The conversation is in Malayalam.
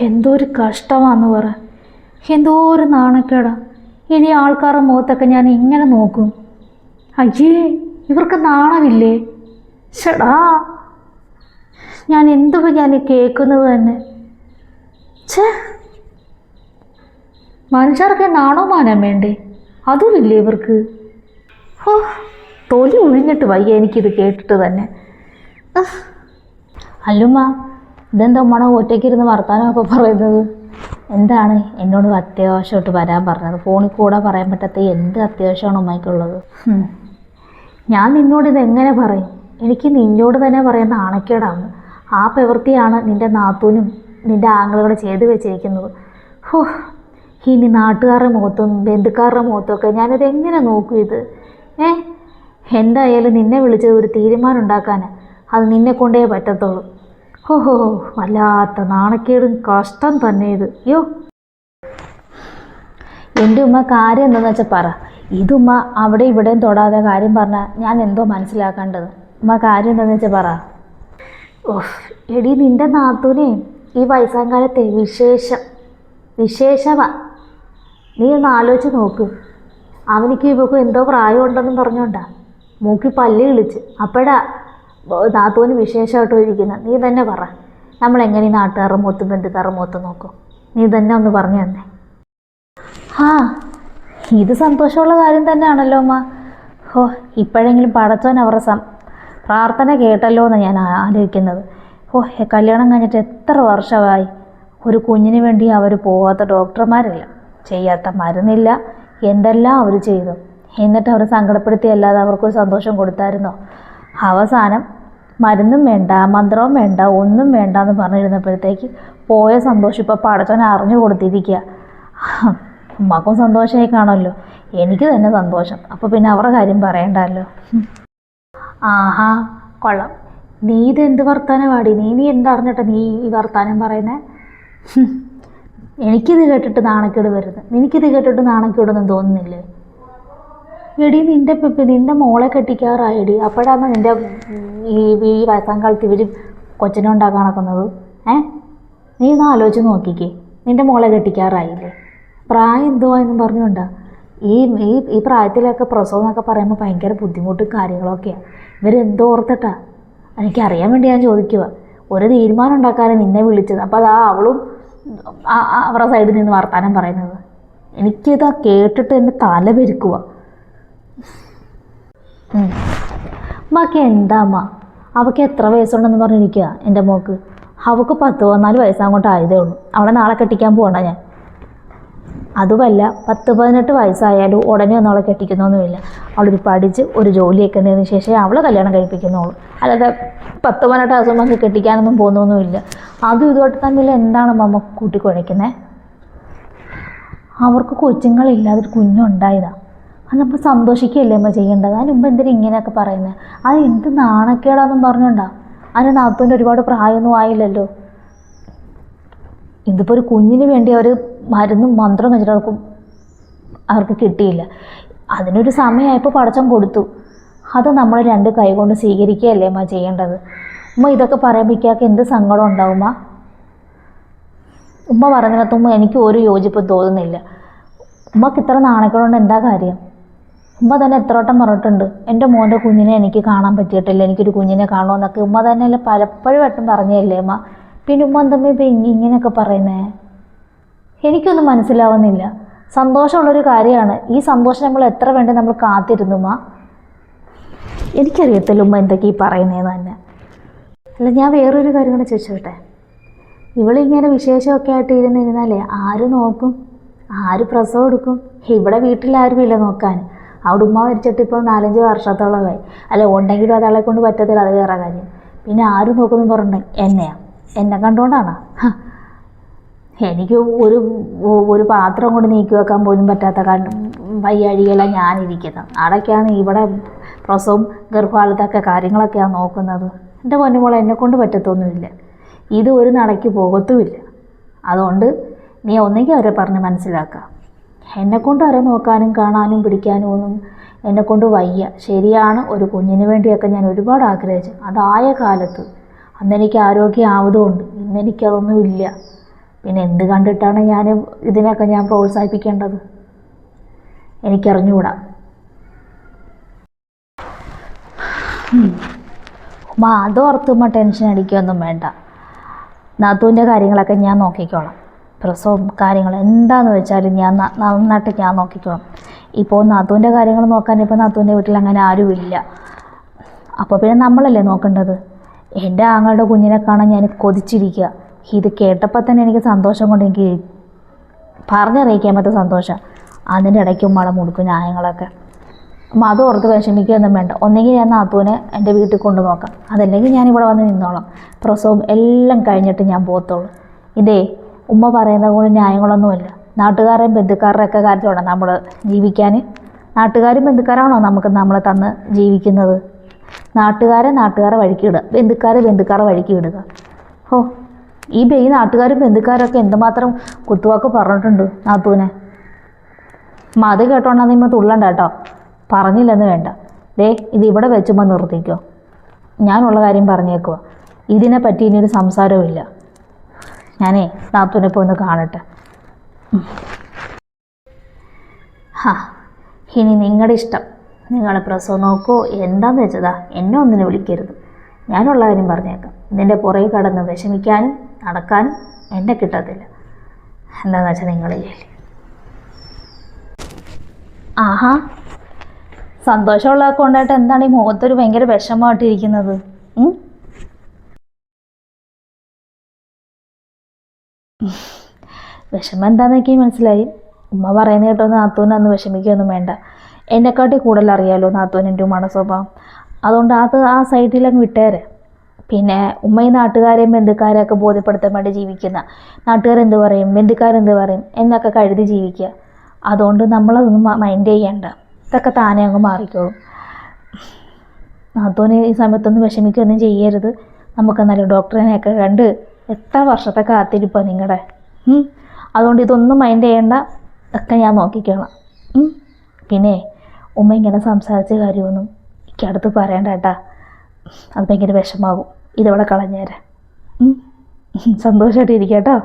എന്തോ ഒരു കഷ്ടമാണെന്ന് പറ. എന്തോ ഒരു നാണക്കേടാ. ഇനി ആൾക്കാരുടെ മുഖത്തൊക്കെ ഞാൻ ഇങ്ങനെ നോക്കും. അയ്യേ ഇവർക്ക് നാണമില്ലേ? ഷടാ. ഞാൻ എന്തുവ ഞാൻ കേൾക്കുന്നത് തന്നെ? ഛേ. മനുഷ്യർക്ക് നാണോ മാനം വേണ്ടേ? അതുമില്ലേ ഇവർക്ക്? ഓ തൊലി ഒഴിഞ്ഞിട്ട് വയ്യ എനിക്കിത് കേട്ടിട്ട് തന്നെ. അല്ലുമ്മ ഇതെന്താ ഉമ്മണ ഒറ്റയ്ക്കിരുന്ന് വർത്താനമൊക്കെ പറയുന്നത്? എന്താണ് എന്നോട് അത്യാവശ്യമായിട്ട് വരാൻ പറഞ്ഞത്? ഫോണിൽ കൂടെ പറയാൻ പറ്റാത്ത എന്ത് അത്യാവശ്യമാണ് ഉമ്മയ്ക്കുള്ളത്? ഞാൻ നിന്നോട് ഇത് എങ്ങനെ പറയും? എനിക്ക് നിന്നോട് തന്നെ പറയുന്ന ആണക്കേടാണ്. ആ പ്രവൃത്തിയാണ് നിന്റെ നാത്തൂനും നിന്റെ ആങ്ങളുകളും ചെയ്തു വെച്ചിരിക്കുന്നത്. ഹോ. ഇനി നാട്ടുകാരുടെ മുഖത്തും ബന്ധുക്കാരുടെ മുഖത്തൊക്കെ ഞാനിത് എങ്ങനെ നോക്കും ഇത്? ഏ? എന്തായാലും നിന്നെ വിളിച്ചത് ഒരു തീരുമാനം ഉണ്ടാക്കാൻ അത് നിന്നെ കൊണ്ടേ പറ്റത്തുള്ളൂ. ഹോ ഹോ ഹോ, വല്ലാത്ത നാണക്കേടും കഷ്ടം തന്നെ ഇത്. യോ എന്റെ ഉമ്മ കാര്യം എന്താണെന്ന് വെച്ചാൽ പറ. ഇതുമ്മ അവിടെ ഇവിടെയും തൊടാതെ കാര്യം പറഞ്ഞാൽ ഞാൻ എന്തോ മനസ്സിലാക്കേണ്ടത്. ഉമ്മ കാര്യം എന്താണെന്ന് വെച്ചാൽ പറ. ഓഹ് എടി നിന്റെ നാത്തൂനെ ഈ വയസ്സാം കാലത്തെ വിശേഷം വിശേഷമാ. നീ ഒന്ന് ആലോചിച്ച് നോക്ക്. അവനിക്ക് ഇവക്കും എന്തോ പ്രായമുണ്ടെന്നും പറഞ്ഞോണ്ടാ. മൂക്കി പല്ല് കിളിച്ച്. അപ്പോഴാ നാത്തൂന് വിശേഷമായിട്ട് ഇരിക്കുന്നത് നീ തന്നെ പറ. നമ്മളെങ്ങനെ ഈ നാട്ടുകാരുടെ ബന്ധുക്കാരുടെ മുഖത്തും നോക്കും? നീ തന്നെ ഒന്ന് പറഞ്ഞു തന്നെ. ആ ഇത് സന്തോഷമുള്ള കാര്യം തന്നെയാണല്ലോ അമ്മ. ഹോ ഇപ്പോഴെങ്കിലും പടച്ചോൻ അവരുടെ സം പ്രാർത്ഥന കേട്ടല്ലോ എന്ന് ഞാൻ ആലോചിക്കുന്നത്. ഓ കല്യാണം കഴിഞ്ഞിട്ട് എത്ര വർഷമായി? ഒരു കുഞ്ഞിന് വേണ്ടി അവർ പോവാത്ത ഡോക്ടർമാരില്ല. ചെയ്യാത്ത മരുന്നില്ല. എന്തെല്ലാം അവർ ചെയ്തു. എന്നിട്ട് അവർ സങ്കടപ്പെടുത്തി അല്ലാതെ അവർക്കൊരു സന്തോഷം കൊടുത്തായിരുന്നോ? അവസാനം മരുന്നും വേണ്ട മന്ത്രവും വേണ്ട ഒന്നും വേണ്ട എന്ന് പറഞ്ഞിരുന്നപ്പോഴത്തേക്ക് പോയ സന്തോഷം ഇപ്പോൾ പടച്ചോൻ അറിഞ്ഞു കൊടുത്തിരിക്കുക ഉമ്മാക്കും സന്തോഷമായി കാണുമല്ലോ. എനിക്ക് തന്നെ സന്തോഷം. അപ്പോൾ പിന്നെ അവരുടെ കാര്യം പറയണ്ടല്ലോ. ആഹാ കൊള്ളാം. നീ ഇത് എന്ത് വർത്താനം പാടി നീ നീ എന്തറിഞ്ഞിട്ട് നീ ഈ വർത്താനം പറയുന്നേ. എനിക്കിത് കേട്ടിട്ട് നാണക്കേട് വരുന്നത് നിനക്കിത് കേട്ടിട്ട് നാണക്കേടൊന്നും തോന്നുന്നില്ലേ? എടി നിന്റെ നിന്റെ മോളെ കെട്ടിക്കാറായടി. അപ്പോഴാണ് നിന്റെ ഈ ഈ വയസ്സാം കാലത്ത് ഇവർ കൊച്ചിനെ ഉണ്ടാക്കാൻ നടക്കുന്നത്. ഏ? നീ ഒന്ന് ആലോചിച്ച് നോക്കിക്കേ. നിന്റെ മോളെ കെട്ടിക്കാറായില്ലേ? പ്രായം എന്തുവാ എന്നും പറഞ്ഞുകൊണ്ടാ. ഈ ഈ ഈ പ്രായത്തിലൊക്കെ പ്രസവം എന്നൊക്കെ പറയുമ്പോൾ ഭയങ്കര ബുദ്ധിമുട്ടും കാര്യങ്ങളൊക്കെയാണ് ഇവരെന്തോ ഓർത്തിട്ടാ. എനിക്കറിയാൻ വേണ്ടി ഞാൻ ചോദിക്കുക ഒരു തീരുമാനം ഉണ്ടാക്കാനും നിന്നെ വിളിച്ചത്. അപ്പോൾ അതാ അവളും അവരുടെ സൈഡിൽ നിന്ന് വർത്താനം പറയുന്നത്. എനിക്കിതാ കേട്ടിട്ട് എന്റെ തല പെരുക്കുക. ബാക്കി എന്താ അമ്മ? അവൾക്ക് എത്ര വയസ്സുണ്ടെന്ന് പറഞ്ഞിരിക്കുക എന്റെ മോക്ക്? അവൾക്ക് പത്ത് പതിനാല് വയസ്സങ്ങോട്ട് ആയതേ ഉള്ളൂ. അവളെ നാളെ കെട്ടിക്കാൻ പോകണ്ട ഞാൻ. അതുമല്ല പത്ത് പതിനെട്ട് വയസ്സായാലും ഉടനെ ഒന്നും അവളെ കെട്ടിക്കുന്നൊന്നുമില്ല. അവളൊരു പഠിച്ച് ഒരു ജോലിയൊക്കെ നേടിയതിന് ശേഷമേ അവളെ കല്യാണം കഴിപ്പിക്കുന്നുള്ളൂ. അല്ലാതെ പത്ത് പതിനെട്ട് ദിവസം നമുക്ക് കെട്ടിക്കാനൊന്നും പോകുന്നൊന്നുമില്ല. അതും ഇതുമായിട്ട് തമ്മിൽ എന്താണ് മമ്മ കൂട്ടിക്കുഴയ്ക്കുന്നത് അവർക്ക് കൊച്ചുങ്ങളില്ലാതെ ഒരു കുഞ്ഞുണ്ടായതാ. അത് നമ്മൾ സന്തോഷിക്കുകയല്ലേ അമ്മ ചെയ്യേണ്ടത്? അതിന് മുമ്പ് എന്തിനാ ഇങ്ങനെയൊക്കെ പറയുന്നത് അത് എന്ത് നാണക്കേടാന്നും പറഞ്ഞോണ്ടാ? അതിന് നാത്തൂന്റെ ഒരുപാട് പ്രായമൊന്നും ആയില്ലല്ലോ. ഇതിപ്പോൾ ഒരു കുഞ്ഞിന് വേണ്ടി അവർ മരുന്നും മന്ത്രം വെച്ചിട്ട് അവർക്ക് അവർക്ക് കിട്ടിയില്ല. അതിനൊരു സമയമായപ്പോൾ പടച്ചം കൊടുത്തു. അത് നമ്മൾ രണ്ട് കൈ കൊണ്ട് സ്വീകരിക്കുകയല്ലേ അമ്മ ചെയ്യേണ്ടത്? ഉമ്മ ഇതൊക്കെ പറയുമ്പോഴേക്കൊക്കെ എന്ത് സങ്കടം ഉണ്ടാവുമ്മ ഉമ്മ? പറഞ്ഞതിനകത്തുമ്മ എനിക്ക് ഒരു യോജിപ്പ് തോന്നുന്നില്ല. ഉമ്മക്ക് ഇത്ര നാണക്കേടുകൊണ്ട് എന്താ കാര്യം? ഉമ്മ തന്നെ എത്ര വട്ടം പറഞ്ഞിട്ടുണ്ട് എന്റെ മോന്റെ കുഞ്ഞിനെ എനിക്ക് കാണാൻ പറ്റിയിട്ടില്ല എനിക്കൊരു കുഞ്ഞിനെ കാണുമെന്നൊക്കെ. ഉമ്മ തന്നെ പലപ്പോഴും വട്ടം പറഞ്ഞതല്ലേ ഉമ്മ പിന്നെ ഉമ്മ എന്തമ്മ ഇപ്പം ഇങ്ങനെയൊക്കെ പറയുന്നേ? എനിക്കൊന്നും മനസ്സിലാവുന്നില്ല. സന്തോഷമുള്ളൊരു കാര്യമാണ് ഈ സന്തോഷം നമ്മൾ എത്ര വേണ്ടി നമ്മൾ കാത്തിരുന്നു ഉമ്മ? എനിക്കറിയത്തില്ല ഉമ്മ എന്തൊക്കെ ഈ പറയുന്നതെന്ന് തന്നെ. അല്ല ഞാൻ വേറൊരു കാര്യം കൂടെ ചോദിച്ചോട്ടെ? ഇവളിങ്ങനെ വിശേഷമൊക്കെ ആയിട്ട് ഇരുന്നിരുന്നാലേ ആര് നോക്കും? ആര് പ്രസവം എടുക്കും? ഇവിടെ വീട്ടിലാരുമില്ല നോക്കാൻ. അവിടെ ഉമ്മ മരിച്ചിട്ട് ഇപ്പോൾ നാലഞ്ച് വർഷത്തോളമായി. അല്ല ഉണ്ടെങ്കിലും അതാളെ കൊണ്ട് പറ്റത്തില്ല അത് വേറെ കാര്യം. പിന്നെ ആരും നോക്കുന്നു പറഞ്ഞു എന്നെയാ? എന്നെ കണ്ടുകൊണ്ടാണ് എനിക്ക് ഒരു ഒരു പാത്രം കൊണ്ട് നീക്കി വെക്കാൻ പോലും പറ്റാത്ത കണ്ട് വയ്യാഴികയിലാണ് ഞാനിരിക്കുന്നത് അവിടേക്കാണ് ഇവിടെ പ്രസവം ഗർഭകാലത്തൊക്കെ കാര്യങ്ങളൊക്കെയാണ് നോക്കുന്നത്. എന്റെ പൊന്നുമോളെ എന്നെ കൊണ്ട് പറ്റത്തൊന്നുമില്ല. ഇത് ഒരു നടക്ക് പോകത്തുമില്ല. അതുകൊണ്ട് നീ ഒന്നെങ്കിൽ അവരെ പറഞ്ഞ് മനസ്സിലാക്കുക എന്നെക്കൊണ്ട് അര നോക്കാനും കാണാനും പിടിക്കാനും ഒന്നും എന്നെക്കൊണ്ട് വയ്യ. ശരിയാണ് ഒരു കുഞ്ഞിന് വേണ്ടിയൊക്കെ ഞാൻ ഒരുപാട് ആഗ്രഹിച്ചു. അതായ കാലത്ത് അന്നെനിക്ക് ആരോഗ്യം ആവതുകൊണ്ട് ഇന്നെനിക്കതൊന്നും ഇല്ല. പിന്നെ എന്ത് കണ്ടിട്ടാണ് ഞാൻ ഇതിനൊക്കെ ഞാൻ പ്രോത്സാഹിപ്പിക്കേണ്ടത്? എനിക്കറിഞ്ഞുകൂടാ. ഉമ്മ അതോർത്തുമ്മ ടെൻഷൻ അടിക്കുകയൊന്നും വേണ്ട. നാത്തൂന്റെ കാര്യങ്ങളൊക്കെ ഞാൻ നോക്കിക്കോളാം. പ്രസവം കാര്യങ്ങൾ എന്താന്ന് വെച്ചാൽ ഞാൻ നന്നായിട്ട് ഞാൻ നോക്കിക്കോളാം. ഇപ്പോൾ നാത്തൂന്റെ കാര്യങ്ങൾ നോക്കാൻ ഇപ്പോൾ നാത്തൂന്റെ വീട്ടിൽ അങ്ങനെ ആരുമില്ല അപ്പോൾ പിന്നെ നമ്മളല്ലേ നോക്കേണ്ടത്? എന്റെ ആങ്ങളുടെ കുഞ്ഞിനെ കാണാൻ ഞാൻ കൊതിച്ചിരിക്കുക. ഇത് കേട്ടപ്പോൾ തന്നെ എനിക്ക് സന്തോഷം കൊണ്ട് എനിക്ക് പറഞ്ഞറിയിക്കാൻ പറ്റുന്ന സന്തോഷം. അതിന്റെ ഇടയ്ക്ക് മഴ മുടുക്കും ന്യായങ്ങളൊക്കെ. അപ്പം അത് ഓർത്ത് വിഷമിക്കുകയൊന്നും വേണ്ട. ഒന്നെങ്കിൽ ഞാൻ നാത്തൂനെ എന്റെ വീട്ടിൽ കൊണ്ടു നോക്കാം. അതല്ലെങ്കിൽ ഞാൻ ഇവിടെ വന്ന് നിന്നോളാം. പ്രസവം എല്ലാം കഴിഞ്ഞിട്ട് ഞാൻ പോകത്തുള്ളൂ. ഇതേ ഉമ്മ പറയുന്നത് കൊണ്ട് ന്യായങ്ങളൊന്നുമില്ല. നാട്ടുകാരെയും ബന്ധുക്കാരുടെ ഒക്കെ കാര്യത്തിലാണ് നമ്മൾ ജീവിക്കാൻ നാട്ടുകാരും ബന്ധുക്കാരാണോ നമുക്ക് നമ്മളെ തന്ന് ജീവിക്കുന്നത്? നാട്ടുകാരെ നാട്ടുകാരെ വഴിക്ക് വിടുക ബന്ധുക്കാരെ ബന്ധുക്കാരെ വഴിക്ക് വിടുക. ഓ ഈ ബെ- ഈ നാട്ടുകാരും ബന്ധുക്കാരൊക്കെ എന്തുമാത്രം കുത്തുവാക്ക് പറഞ്ഞിട്ടുണ്ട് നാത്തൂനെ? അമ്മ അത് കേട്ടോണ്ടാ നിമ്മ തുള്ളണ്ട കേട്ടോ. പറഞ്ഞില്ലെന്ന് വേണ്ട. ദേ ഇത് ഇവിടെ വെച്ചുമ്പോൾ നിർത്തിക്കോ. ഞാനുള്ള കാര്യം പറഞ്ഞേക്കുവാ. ഇതിനെ പറ്റി ഇനിയൊരു സംസാരവും ഇല്ല ഞാനേ നാത്തൂനെ പോയി ഒന്ന് കാണട്ടെ. ഹാ ഇനി നിങ്ങളുടെ ഇഷ്ടം. നിങ്ങൾ പ്രസവം നോക്കോ എന്താന്ന് വെച്ചതാ? എന്നെ ഒന്നിനെ വിളിക്കരുത്. ഞാനുള്ള കാര്യം പറഞ്ഞേക്കാം. ഇതിന്റെ പുറകെ കടന്ന് വിഷമിക്കാനും നടക്കാനും എന്നെ കിട്ടത്തില്ല. എന്താണെന്ന് വെച്ചാൽ നിങ്ങളില്ലേ ആഹാ സന്തോഷമുള്ളതൊക്കെ ഉണ്ടായിട്ട് എന്താണ് ഈ മുഖത്തൊരു ഭയങ്കര വിഷമമായിട്ടിരിക്കുന്നത്? വിഷമം എന്താണെന്ന് എനിക്ക് മനസ്സിലായി. ഉമ്മ പറയുന്ന കേട്ടോ നാത്തൂന് അന്ന് വിഷമിക്കുകയൊന്നും വേണ്ട. എന്നെക്കാട്ടി കൂടുതൽ അറിയാലോ നാത്തൂനിന്റെ ഉമ്മയുടെ സ്വഭാവം. അതുകൊണ്ട് അത് ആ സൈഡിലങ്ങ് വിട്ടേരെ. പിന്നെ ഉമ്മ ഈ നാട്ടുകാരെയും ബന്ധുക്കാരെയൊക്കെ ബോധ്യപ്പെടുത്താൻ വേണ്ടി ജീവിക്കുന്ന. നാട്ടുകാരെന്ത് പറയും? ബന്ധുക്കാരെന്ത് പറയും? എന്നൊക്കെ കരുതി ജീവിക്കുക. അതുകൊണ്ട് നമ്മളതൊന്നും മൈൻഡ് ചെയ്യണ്ട. ഇതൊക്കെ താനെ അങ്ങ് മാറിക്കോളും. നാത്തൂന് ഈ സമയത്തൊന്നും വിഷമിക്കുകയൊന്നും ചെയ്യരുത്. നമുക്ക് എന്നാലും ഡോക്ടറിനെയൊക്കെ കണ്ട് എത്ര വർഷത്തെ കാത്തിരിപ്പാണ് നിങ്ങളുടെ അതുകൊണ്ട് ഇതൊന്നും മൈൻഡ് ചെയ്യേണ്ട. ഒക്കെ ഞാൻ നോക്കിക്കോളാം. പിന്നെ ഉമ്മ ഇങ്ങനെ സംസാരിച്ച കാര്യമൊന്നും എനിക്ക് അടുത്ത് പറയണ്ട കേട്ടാ. അത് ഭയങ്കര വിഷമാകും ഇതവിടെ കളഞ്ഞേരെ. സന്തോഷമായിട്ട് ഇരിക്കാം കേട്ടോ.